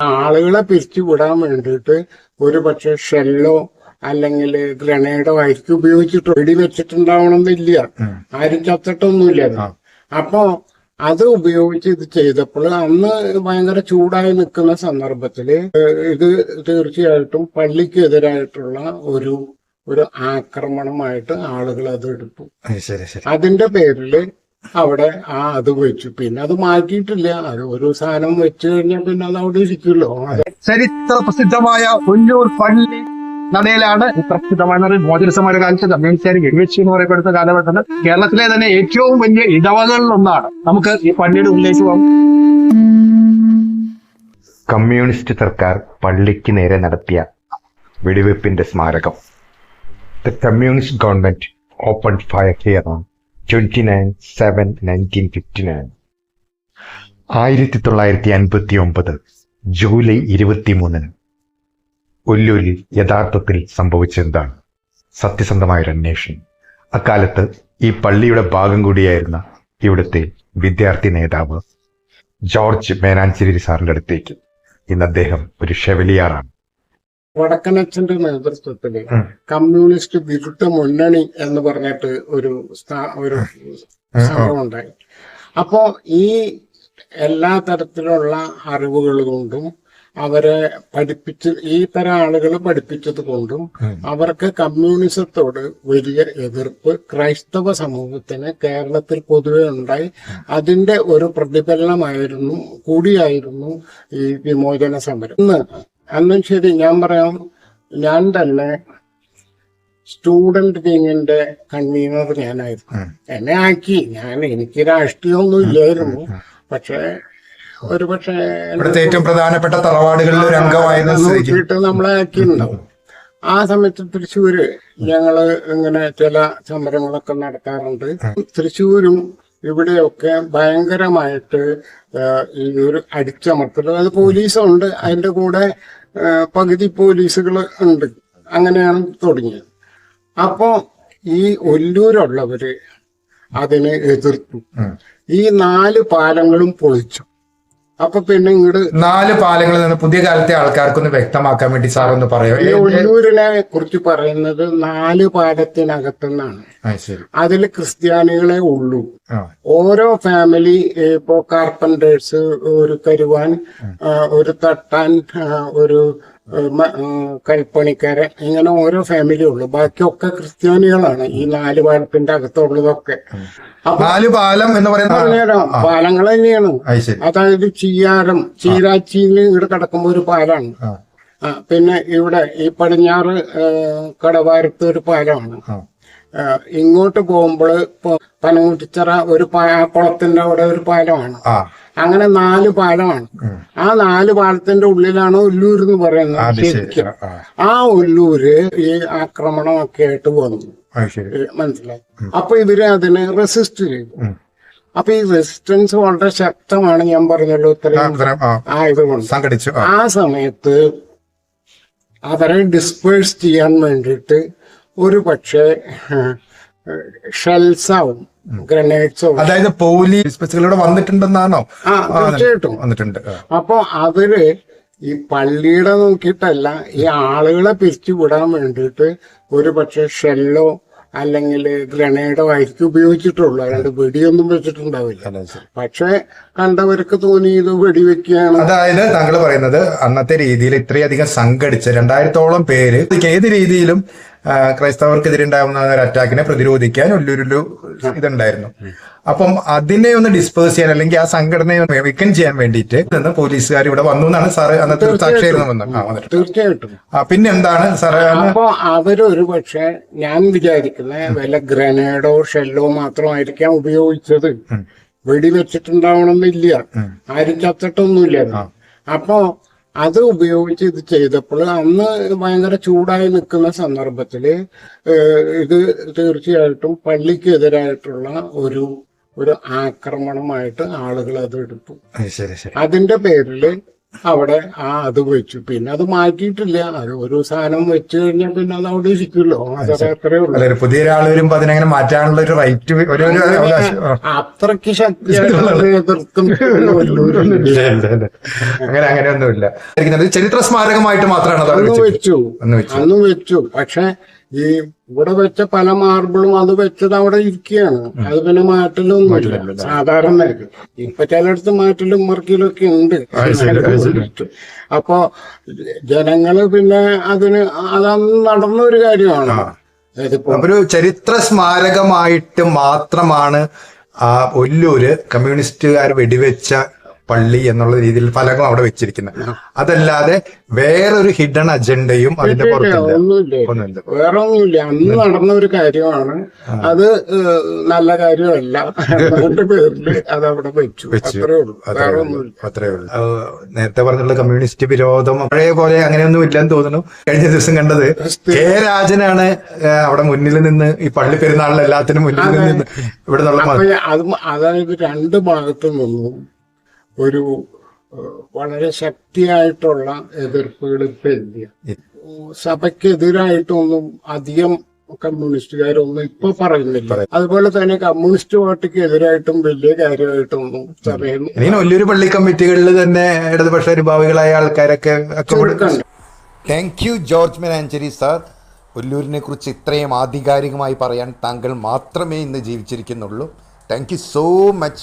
ആളുകളെ പിരിച്ചുവിടാൻ വേണ്ടിയിട്ട് ഒരു പക്ഷെ ഷെല്ലോ അല്ലെങ്കിൽ ഗ്രനേഡോ ആയിരിക്കും ഉപയോഗിച്ചിട്ട് വെടി വെച്ചിട്ടുണ്ടാവണമെന്നില്ല. ആരും ചത്തിട്ടൊന്നുമില്ല. അപ്പോ അത് ഉപയോഗിച്ച് ഇത് ചെയ്തപ്പോൾ അന്ന് ഭയങ്കര ചൂടായി നിൽക്കുന്ന സന്ദർഭത്തിൽ ഇത് തീർച്ചയായിട്ടും പള്ളിക്കെതിരായിട്ടുള്ള ഒരു ഒരു ആക്രമണമായിട്ട് ആളുകൾ അത് എടുത്തു. അതിന്റെ പേരിൽ അവിടെ ആ അത് വെച്ചു. പിന്നെ അത് മാറ്റിയിട്ടില്ല. അത് ഒരു സാധനം വെച്ചു കഴിഞ്ഞാൽ പിന്നെ അത് അവിടെ ഇരിക്കുമല്ലോ ചരിത്ര പ്രസിദ്ധമായ പുല്ലൂർ പള്ളി നടയിലാണ് പ്രസിദ്ധമായ ഒരു മോചന സമര കാലത്ത് കമ്മ്യൂണിസ്റ്റുകാർ വെടിവെച്ച് എന്ന് പറയപ്പെടുന്ന കാലഘട്ടത്തിൽ കേരളത്തിലെ തന്നെ ഏറ്റവും വലിയ ഇടവകളിൽ ഒന്നാണ് നമുക്ക് ഈ പള്ളിയുടെ ഉള്ളിലേക്ക് പോകാം. കമ്മ്യൂണിസ്റ്റ് സർക്കാർ പള്ളിക്ക് നേരെ നടത്തിയ വെടിവെപ്പിന്റെ സ്മാരകം. The communist government open fire here on twenty nine seven nineteen fifty nine ആയിരത്തി തൊള്ളായിരത്തി അൻപത്തി ഒമ്പത് ജൂലൈ ഇരുപത്തി മൂന്നിന് ഒല്ലൂരിൽ യഥാർത്ഥത്തിൽ സംഭവിച്ചെന്താണ് സത്യസന്ധമായൊരു അന്വേഷണം. അക്കാലത്ത് ഈ പള്ളിയുടെ ഭാഗം കൂടിയായിരുന്ന ഇവിടുത്തെ വിദ്യാർത്ഥി നേതാവ് ജോർജ് മേനാഞ്ചേരി സാറിന്റെ അടുത്തേക്ക് ഇന്ന് അദ്ദേഹം ഒരു ഷെവലിയാറാണ്. വടക്കനച്ഛന്റെ നേതൃത്വത്തിൽ. കമ്മ്യൂണിസ്റ്റ് വിരുദ്ധ മുന്നണി എന്ന് പറഞ്ഞിട്ട് ഒരു ഒരു സംഭവം ഉണ്ടായി അപ്പോ ഈ എല്ലാ തരത്തിലുള്ള അറിവുകൾ കൊണ്ടും അവരെ പഠിപ്പിച്ച് ഈ തരം ആളുകൾ പഠിപ്പിച്ചത് കൊണ്ടും അവർക്ക് കമ്മ്യൂണിസത്തോട് വലിയ എതിർപ്പ് ക്രൈസ്തവ സമൂഹത്തിന് കേരളത്തിൽ പൊതുവെ ഉണ്ടായി. അതിന്റെ ഒരു പ്രതിഫലനമായിരുന്നു കൂടിയായിരുന്നു ഈ വിമോചന സമരം. ഇന്ന് അന്നും ശരി ഞാൻ പറയാം ഞാൻ തന്നെ സ്റ്റുഡന്റ് വിങ്ങിന്റെ കൺവീനർ ഞാനായിരുന്നു. എന്നെ ആക്കി. ഞാൻ എനിക്ക് രാഷ്ട്രീയമൊന്നും ഇല്ലായിരുന്നു. പക്ഷെ ഒരു പക്ഷേ ഏറ്റവും പ്രധാനപ്പെട്ട തറവാടുകളിൽ ഒരു അംഗമായിരുന്ന നമ്മളെ ആക്കിയിട്ടുണ്ടാവും ആ സമയത്ത് തൃശ്ശൂര് ഞങ്ങൾ ഇങ്ങനെ ചില സമരങ്ങളൊക്കെ നടത്താറുണ്ട്. തൃശ്ശൂരും ഇവിടെയൊക്കെ ഭയങ്കരമായിട്ട് ഈ ഒരു അടിച്ചമർത്തൽ. അത് പോലീസുണ്ട് അതിന്റെ കൂടെ പകുതി പോലീസുകൾ ഉണ്ട്. അങ്ങനെയാണ് തുടങ്ങിയത്. അപ്പോ ഈ ഒല്ലൂരുള്ളവര് അതിനെ എതിർത്തു. ഈ നാല് പാലങ്ങളും പൊളിച്ചു. അപ്പൊ പിന്നെ ഇങ്ങോട്ട് നാല് പാലങ്ങളിൽ നിന്ന് പുതിയ കാലത്തെ ആൾക്കാർക്കൊന്ന് വ്യക്തമാക്കാൻ വേണ്ടി സാർ ഒന്ന് പറയാം? ഈ ഒല്ലൂരിനെ കുറിച്ച് പറയുന്നത് നാല് പാലത്തിനകത്തുനിന്നാണ്. അതിൽ ക്രിസ്ത്യാനികളെ ഉള്ളൂ. ഓരോ ഫാമിലി ഇപ്പോ കാർപ്പന്റേഴ്സ് ഒരു കരുവാൻ ഒരു തട്ടാൻ ഒരു മ- ഇങ്ങനെ ഓരോ ഫാമിലി ഉള്ളു. ബാക്കിയൊക്കെ ക്രിസ്ത്യാനികളാണ്. ഈ നാല് പാലത്തിന്റെ അകത്തുള്ളതൊക്കെ. അപ്പൊ നാല് പാലം എന്ന് പറയുന്ന പാലങ്ങൾ തന്നെയാണ്. അത് അതായത് ചീയാരം ചീരാച്ചിയിൽ ഇവിടെ കിടക്കുമ്പോ ഒരു പാലാണ്. പിന്നെ ഇവിടെ ഈ പടിഞ്ഞാറ് കടവാരത്ത് ഒരു പാലമാണ്. ഇങ്ങോട്ട് പോകുമ്പോൾ പനകുറ്റിച്ചറ ഒരു കുളത്തിന്റെ അവിടെ ഒരു പാലമാണ്. അങ്ങനെ നാല് പാലമാണ്. ആ നാല് പാലത്തിന്റെ ഉള്ളിലാണ് ഒല്ലൂർ എന്ന് പറയുന്നത് ശരിക്കും. ആ, ഒല്ലൂര് ഈ ആക്രമണമൊക്കെ ആയിട്ട് വന്നു. മനസ്സിലായി? അപ്പൊ ഇവർ അതിനെ റെസിസ്റ്റ് ചെയ്തു. അപ്പൊ ഈ റെസിസ്റ്റൻസ് വളരെ ശക്തമാണ് ഞാൻ പറഞ്ഞല്ലോ ഇത്രയും ആയതുകൊണ്ട് ആ. സമയത്ത് അവരെ ഡിസ്പേഴ്സ് ചെയ്യാൻ വേണ്ടിയിട്ട് ഒരു പക്ഷേ ഷെൽസാവും ഗ്രനേഡ്സോ അതായത് പോലീസ് ബസ്സുകളിവിടെ വന്നിട്ടുണ്ടെന്നാണോ? ആ തീർച്ചയായിട്ടും വന്നിട്ടുണ്ട്. അപ്പൊ അവർ ഈ പള്ളിയുടെ നോക്കിയിട്ടല്ല ഈ ആളുകളെ പിരിച്ചുവിടാൻ വേണ്ടിയിട്ട് ഒരു പക്ഷെ ഷെല്ലോ അല്ലെങ്കിൽ ഗ്രനേഡോ ആയിരിക്കും ഉപയോഗിച്ചിട്ടുള്ളൂ. അല്ലാണ്ട് വെടിയൊന്നും വെച്ചിട്ടുണ്ടാവില്ല. പക്ഷെ കണ്ടവർക്ക് തോന്നി ഇത് വെടിവെക്കുകയാണ്. അതായത് താങ്കൾ പറയുന്നത് അന്നത്തെ രീതിയിൽ ഇത്രയധികം സംഘടിച്ച് രണ്ടായിരത്തോളം പേര് ഏത് രീതിയിലും ക്രൈസ്തവർക്കെതിരെ ഉണ്ടാകുന്ന ഒരു അറ്റാക്കിനെ പ്രതിരോധിക്കാൻ വലിയൊരു ഇതുണ്ടായിരുന്നു. അപ്പം അതിനെ ഒന്ന് ഡിസ്പേഴ്സ് ചെയ്യാൻ അല്ലെങ്കിൽ ആ സംഘടനയെ വീക്കൻ ചെയ്യാൻ വേണ്ടിയിട്ട് നിന്ന് പോലീസുകാർ ഇവിടെ വന്നു എന്നാണ് സാറ് അന്നത്തെ സാക്ഷിയായിരുന്നു വന്നത്. തീർച്ചയായിട്ടും. പിന്നെ എന്താണ് സാറ്? അപ്പോ അവരൊരു പക്ഷെ ഞാൻ വിചാരിക്കുന്ന വല്ല ഗ്രനേഡോ ഷെല്ലോ മാത്രമായിരിക്കാം ഉപയോഗിച്ചത്. വെടിവെച്ചിട്ടുണ്ടാവണമെന്നില്ല. ആരും ചത്തിട്ടൊന്നുമില്ല. അപ്പോ അത് ഉപയോഗിച്ച് ഇത് ചെയ്തപ്പോൾ അന്ന് ഭയങ്കര ചൂടായി നിൽക്കുന്ന സന്ദർഭത്തിൽ ഇത് തീർച്ചയായിട്ടും പള്ളിക്കെതിരായിട്ടുള്ള ഒരു ഒരു ആക്രമണമായിട്ട് ആളുകൾ അത് എടുത്തു. അതിന്റെ പേരിൽ അവിടെ ആ അത് വെച്ചു. പിന്നെ അത് മാറ്റിയിട്ടില്ല. അത് ഒരു സാധനം വെച്ച് കഴിഞ്ഞാൽ പിന്നെ അത് അവിടെ ഇരിക്കുമല്ലോ. അത്രേ ഉള്ളൂ. പുതിയ ഒരാൾ വരുമ്പോ അതിനങ്ങനെ മാറ്റാനുള്ള ഒരു റൈറ്റ്. അത്രയ്ക്ക് ഇല്ല, ഇല്ല. അങ്ങനെ ഒന്നുമില്ല. ചരിത്ര സ്മാരകമായിട്ട് മാത്രമാണ് അന്ന് വെച്ചു. അന്ന് വെച്ചു. പക്ഷെ ഈ ഇവിടെ വെച്ച പല മാർബിളും അത് വെച്ചത് അവിടെ ഇരിക്കുകയാണ്. അത് പിന്നെ മാറ്റലൊന്നുമില്ല. സാധാരണ ഇപ്പൊ ചിലയിടത്ത് മാറ്റലും മറക്കലും ഒക്കെ ഉണ്ട് അപ്പോ ജനങ്ങൾ പിന്നെ അതിന് അതന്ന് നടന്ന ഒരു കാര്യമാണ്. ഒരു ചരിത്ര സ്മാരകമായിട്ട് മാത്രമാണ് ആ ഒല്ലൂര് കമ്മ്യൂണിസ്റ്റുകാർ വെടിവെച്ച പള്ളി എന്നുള്ള രീതിയിൽ ഫലകം അവിടെ വെച്ചിരിക്കുന്നത്. അതല്ലാതെ വേറൊരു ഹിഡൻ അജണ്ടയും അതിന്റെ പുറത്തില്ല. ഒന്നുമില്ല വേറെ ഒന്നുമില്ല. അന്ന് നടന്ന ഒരു കാര്യമാണ്. അത് നല്ല കാര്യമല്ല. അത് അവിടെ വെച്ചു. അത്രേ ഉള്ളൂ. നേരത്തെ പറഞ്ഞുള്ള കമ്മ്യൂണിസ്റ്റ് വിരോധം പഴയ പോലെ അങ്ങനെയൊന്നും ഇല്ലെന്ന് തോന്നുന്നു. കഴിഞ്ഞ ദിവസം കണ്ടത് കെ രാജനാണ് അവിടെ മുന്നിൽ നിന്ന് ഈ പള്ളി പെരുന്നാളിൽ എല്ലാത്തിനും മുന്നിൽ നിന്ന് ഇവിടെ നിന്നുള്ള അതായത് രണ്ട് ഭാഗത്തു നിന്നും. ഒരു വളരെ ശക്തിയായിട്ടുള്ള എതിർപ്പുകൾ ഇപ്പൊ ഇല്ല സഭയ്ക്കെതിരായിട്ടൊന്നും അധികം കമ്മ്യൂണിസ്റ്റുകാരൊന്നും ഇപ്പൊ പറയുന്നില്ല. അതുപോലെ തന്നെ കമ്മ്യൂണിസ്റ്റ് പാർട്ടിക്ക് എതിരായിട്ടും വലിയ കാര്യമായിട്ടൊന്നും പറയുന്നു ഇനി വലിയൊരു പള്ളി കമ്മിറ്റികളിൽ തന്നെ ഇടതുപക്ഷ അനുഭാവികളായ ആൾക്കാരൊക്കെ thank you George Menachery sir ഒല്ലൂരിനെ കുറിച്ച് ഇത്രയും ആധികാരികമായി പറയാൻ താങ്കൾ മാത്രമേ ഇന്ന് ജീവിച്ചിരിക്കുന്നുള്ളൂ. Thank you so much